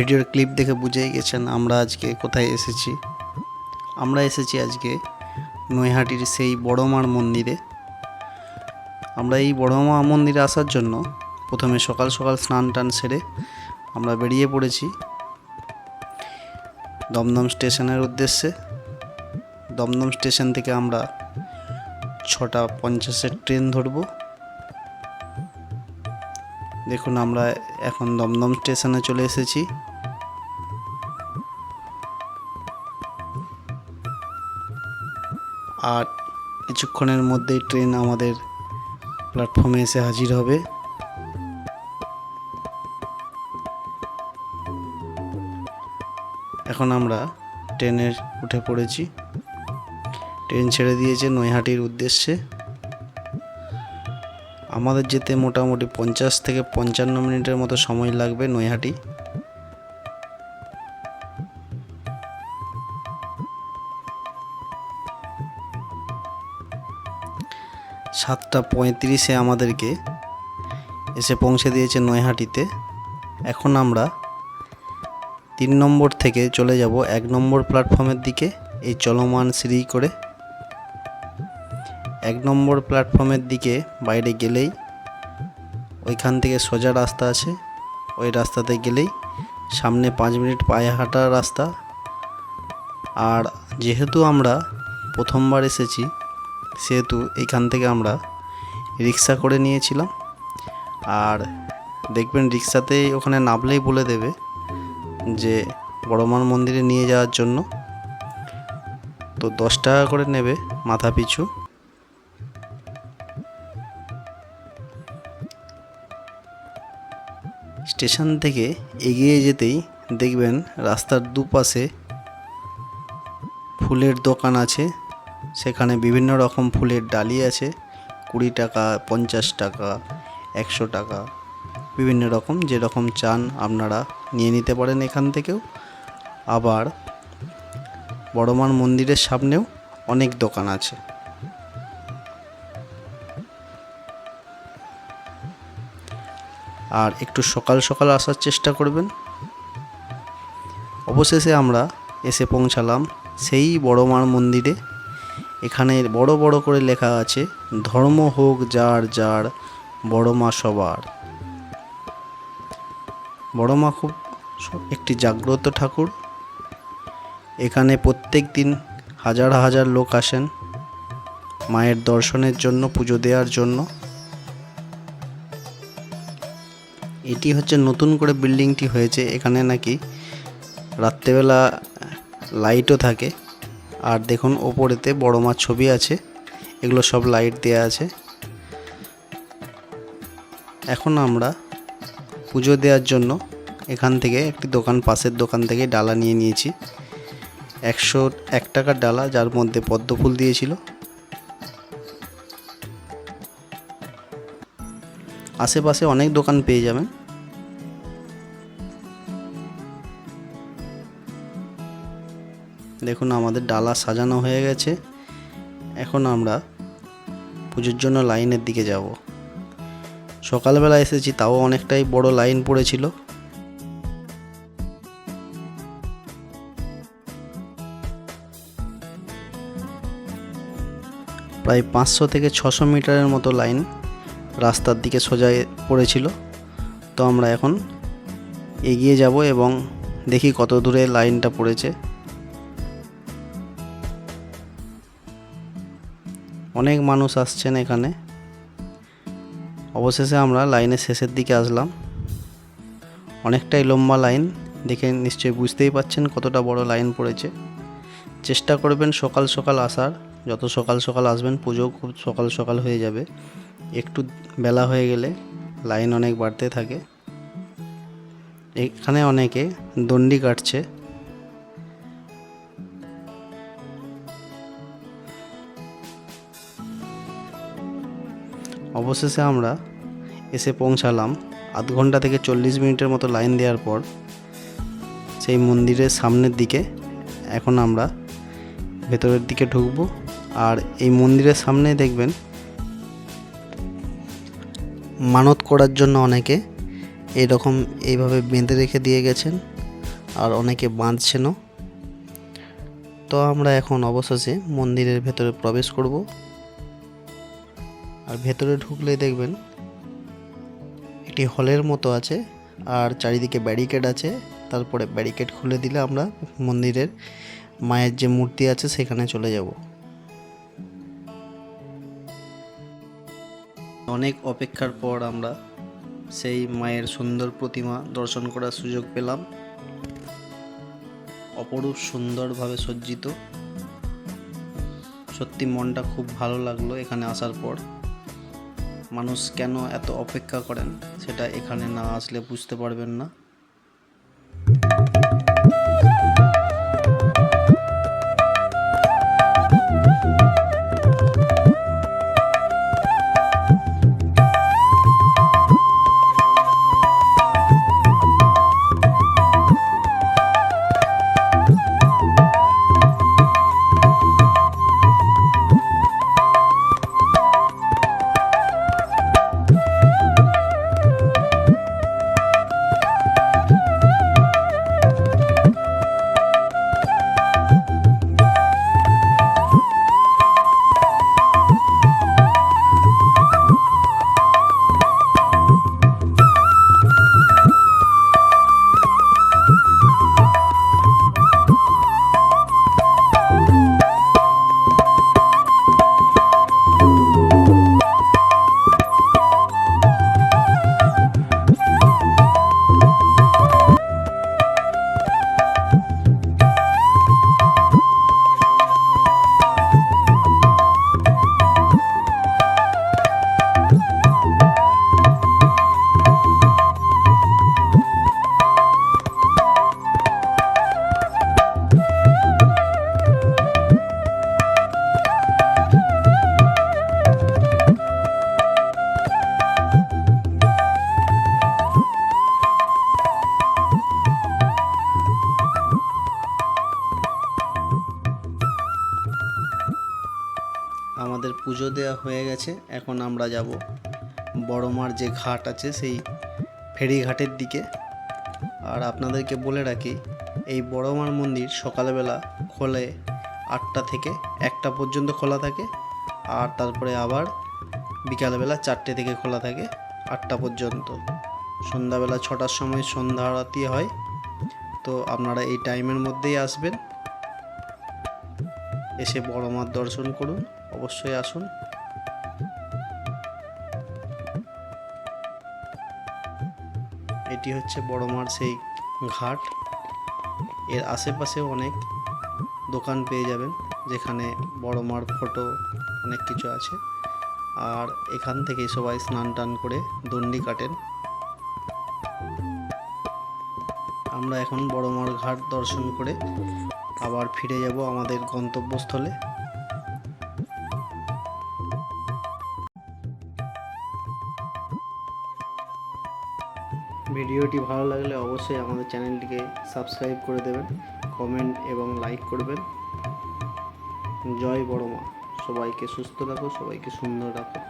ভিডিওর ক্লিপ দেখে বুঝেই গেছেন আমরা আজকে কোথায় এসেছি। আমরা এসেছি আজকে নৈহাটির সেই বড় মার মন্দিরে। আমরা এই বড় মা মন্দিরে আসার জন্য প্রথমে সকাল সকাল স্নান টান সেরে আমরা বেরিয়ে পড়েছি। দমদম স্টেশনের উদ্দেশ্যে। দমদম স্টেশন থেকে আমরা ছটা পঞ্চাশের ট্রেন ধরবো। দেখুন আমরা এখন দমদম স্টেশনে চলে এসেছি। আর কিছুক্ষণের মধ্যেই ট্রেন আমাদের প্ল্যাটফর্মে এসে হাজির হবে। এখন আমরা ট্রেনের উঠে পড়েছি। ট্রেন ছেড়ে দিয়েছে নৈহাটির উদ্দেশ্যে। আমাদের যেতে মোটামুটি পঞ্চাশ থেকে পঞ্চান্ন মিনিটের মতো সময় লাগবে নৈহাটি। সাতটা পঁয়ত্রিশে আমাদেরকে এসে পৌঁছে দিয়েছে নৈহাটিতে। এখন আমরা তিন নম্বর থেকে চলে যাব এক নম্বর প্ল্যাটফর্মের দিকে, এই চলমান সিঁড়ি করে। এক নম্বর প্ল্যাটফর্মের দিকে বাইরে গেলেই ওইখান থেকে সোজা রাস্তা আছে। ওই রাস্তাতে গেলেই সামনে পাঁচ মিনিট পায়ে হাঁটার রাস্তা। আর যেহেতু আমরা প্রথমবার এসেছি সেহেতু এইখান থেকে আমরা রিক্সা করে নিয়েছিলাম। আর দেখবেন রিক্সাতে ওখানে নামলেই বলে দেবে যে বড়মার মন্দিরে নিয়ে যাওয়ার জন্য। তো দশ টাকা করে নেবে মাথা পিছু। স্টেশন থেকে এগিয়ে যেতেই দেখবেন রাস্তার দুপাশে ফুলের দোকান আছে। সেখানে বিভিন্ন রকম ফুলের ডালি আছে, কুড়ি টাকা, পঞ্চাশ টাকা, একশো টাকা, বিভিন্ন রকম, যেরকম চান আপনারা নিয়ে নিতে পারেন এখান থেকেও। আবার বড়মার মন্দিরের সামনেও অনেক দোকান আছে। আর একটু সকাল সকাল আসার চেষ্টা করবেন। অবশেষে আমরা এসে পৌঁছালাম সেই বড় মার মন্দিরে। এখানে বড় বড় করে লেখা আছে, ধর্ম হোক যার যার বড় মা সবার। বড় মা খুব একটি জাগ্রত ঠাকুর। এখানে প্রত্যেক দিন হাজার হাজার লোক আসেন মায়ের দর্শনের জন্য, পুজো দেওয়ার জন্য। এটি হচ্ছে নতুন করে বিল্ডিংটি হয়েছে। এখানে নাকি রাত্রেবেলা লাইটও থাকে। আর দেখুন, ওপরেতে বড় মাছ ছবি আছে। এগুলো সব লাইট দেওয়া আছে। এখন আমরা পুজো দেওয়ার জন্য এখান থেকে একটি দোকান, পাশের দোকান থেকে ডালা নিয়ে নিয়েছি। একশো এক টাকার ডালা, যার মধ্যে পদ্ম ফুল দিয়েছিল। আশেপাশে অনেক দোকান পেয়ে যাবেন। দেখুন, আমাদের ডালা সাজানো হয়ে গেছে। এখন আমরা পুজোর জন্য লাইনের দিকে যাব। সকালবেলা এসেছি, তাও অনেকটাই বড় লাইন পড়েছিল। প্রায় পাঁচশো থেকে ছশো মিটারের মতো লাইন রাস্তার দিকে সোজা পড়েছিল। তো আমরা এখন এগিয়ে যাব এবং দেখি কত দূরে লাইনটা পড়েছে। অনেক মানুষ আসছেন এখানে। অবশেষে আমরা লাইনের শেষের দিকে আসলাম। অনেকটাই লম্বা লাইন, দেখে নিশ্চয়ই বুঝতেই পাচ্ছেন কতটা বড় লাইন পড়েছে। চেষ্টা করবেন সকাল সকাল আসার, যত সকাল সকাল আসবেন পুজো খুব সকাল সকাল হয়ে যাবে। একটু বেলা হয়ে গেলে লাইন অনেক বাড়তে থাকে। এখানে অনেকে দণ্ডি কাটছে। অবশেষে আমরা এসে পৌঁছালাম আধ ঘণ্টা থেকে চল্লিশ মিনিটের মতো লাইন দেওয়ার পর সেই মন্দিরের সামনের দিকে এখন আমরা ভেতরের দিকে ঢুকবো। আর এই মন্দিরের সামনে দেখবেন মানত করার জন্য অনেকে এরকম এইভাবে বেঁধে রেখে দিয়ে গেছেন আর অনেকে বাঁধছেনও। তো আমরা এখন অবশেষে মন্দিরের ভেতরে প্রবেশ করব। আর ভেতরে ঢুকলে দেখবেন একটি হলের মতো আছে আর চারিদিকে ব্যারিকেড আছে। তারপরে ব্যারিকেড খুলে দিলে আমরা মন্দিরের মায়ের যে মূর্তি আছে সেখানে চলে যাব। অনেক অপেক্ষার পর আমরা সেই মায়ের সুন্দর প্রতিমা দর্শন করার সুযোগ পেলাম। অপরূপ সুন্দরভাবে সজ্জিত। সত্যি মনটা খুব ভালো লাগল এখানে আসার পর। মানুষ কেন এত অপেক্ষা করেন? সেটা এখানে না আসলে বুঝতে পারবেন না। পুজো দেওয়া হয়ে গেছে। এখন আমরা যাব বড়মার যে ঘাট আছে, সেই ফেরিঘাটের দিকে। আর আপনাদেরকে বলে রাখি, এই বড়মার মন্দির সকালবেলা খোলে আটটা থেকে একটা পর্যন্ত খোলা থাকে, আর তারপরে আবার বিকালবেলা চারটে থেকে খোলা থাকে আটটা পর্যন্ত। সন্ধ্যাবেলা ছটার সময় সন্ধ্যা আরতি হয়। তো আপনারা এই টাইমের মধ্যেই আসবেন। এসে বড় মার দর্শন করুন। অবশ্যই আসুন। এটি হচ্ছে বড় মার সেই ঘাট। এর আশেপাশে অনেক দোকান পেয়ে যাবেন, যেখানে বড় মার ফটো অনেক কিছু আছে। আর এখান থেকেই সবাই স্নান টান করে দণ্ডি কাটেন। আমরা এখন বড় মার ঘাট দর্শন করে আবার ফিরে যাব আমাদের গন্তব্যস্থলে। ভিডিওটি ভালো লাগলে অবশ্যই আমাদের চ্যানেলটিকে সাবস্ক্রাইব করে দেবেন, কমেন্ট এবং লাইক করবেন। জয় বড়মা, সবাইকে সুস্থ রাখো, সবাইকে সুন্দর রাখো।